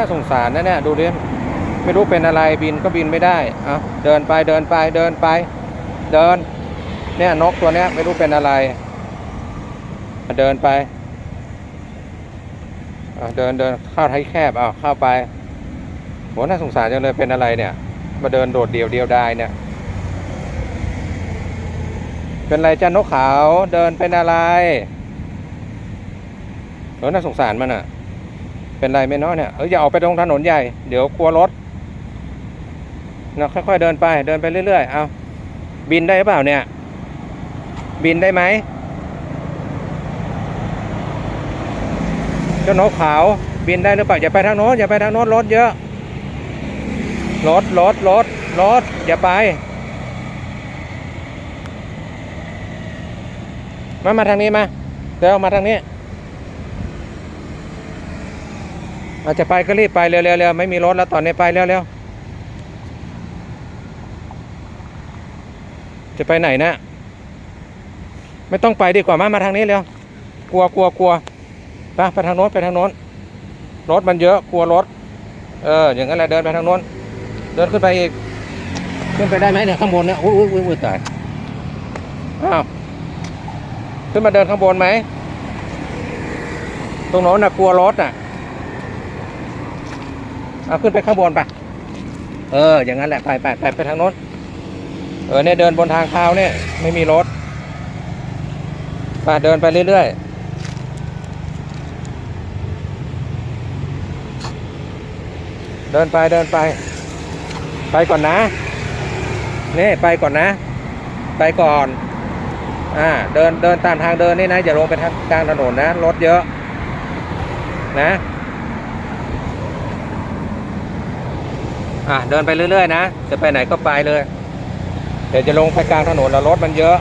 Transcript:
น่าสงสารนะเนี่ยดูดิไม่รู้เป็นอะไรบินก็บินไม่ได้เอาเดินไปเดินไปเดินไป เดิน เนี่ยนกตัวเนี้ยไม่รู้เป็นอะไร เดินไปเดินเดินเข้าไทยแคบเอาเข้าไปโหน่าสงสารจังเลยเป็นอะไรเนี่ย มาเดินโดดเดี่ยวเดียวดายเนี่ย เป็นไรจ้านกขาวเดินเป็นอะไรเออน่าสงสารมันอะ เป็นไรไม่น้อยเนี่ยเอออย่าออกไปตรงถนนใหญ่เดี๋ยวกลัวรถเราค่อยๆเดินไปเดินไปเรื่อยๆเอาบินได้หรือเปล่าเนี่ย บินได้ไหมเจ้านกขาวบินได้หรือเปล่าอย่าไปทางโน้นอย่าไปทางโน้นรถเยอะรถรถรถรถอย่าไปมามาทางนี้มาเดี๋ยวมาทางนี้ อาจจะไปก็รีบไปเร็วๆไม่มีรถแล้วตอนนี้ไปเร็วๆจะไปไหนนะ ไม่ต้องไปดีกว่ามามาทางนี้เร็วกลัวกลัวกลัวไปไปทางโน้นไปทางโน้นรถมันเยอะกลัวรถ เออ อย่างนั้นแหละเดินไปทางโน้น เดินขึ้นไปอีก ขึ้นไปได้ไหมเนี่ยข้างบนเนี่ยอุ้ยอุ้ยอุ้ยอุ้ยตายอ้าวขึ้นมาเดินข้างบนไหมตรงโน้นน่ะกลัวรถน่ะ เอาขึ้นไปข้างบนไป เออ อย่างนั้นแหละ ไปไปไปไปทางโน้น เออเนี่ยเดินบนทางเท้าเนี่ย ไม่มีรถไปเดินไปเรื่อยๆเดินไปเดินไป ไปก่อนนะนี่ไปก่อนนะ ไปก่อนอ่าเดินเดินตามทางเดินนี่นะอย่าลงไปทางกลางถนนนะรถเยอะ นะ อะเดินไปเรื่อยๆนะ จะไปไหนก็ไปเลย เดี๋ยวจะลงไปกลางถนนแล้วรถมันเยอะ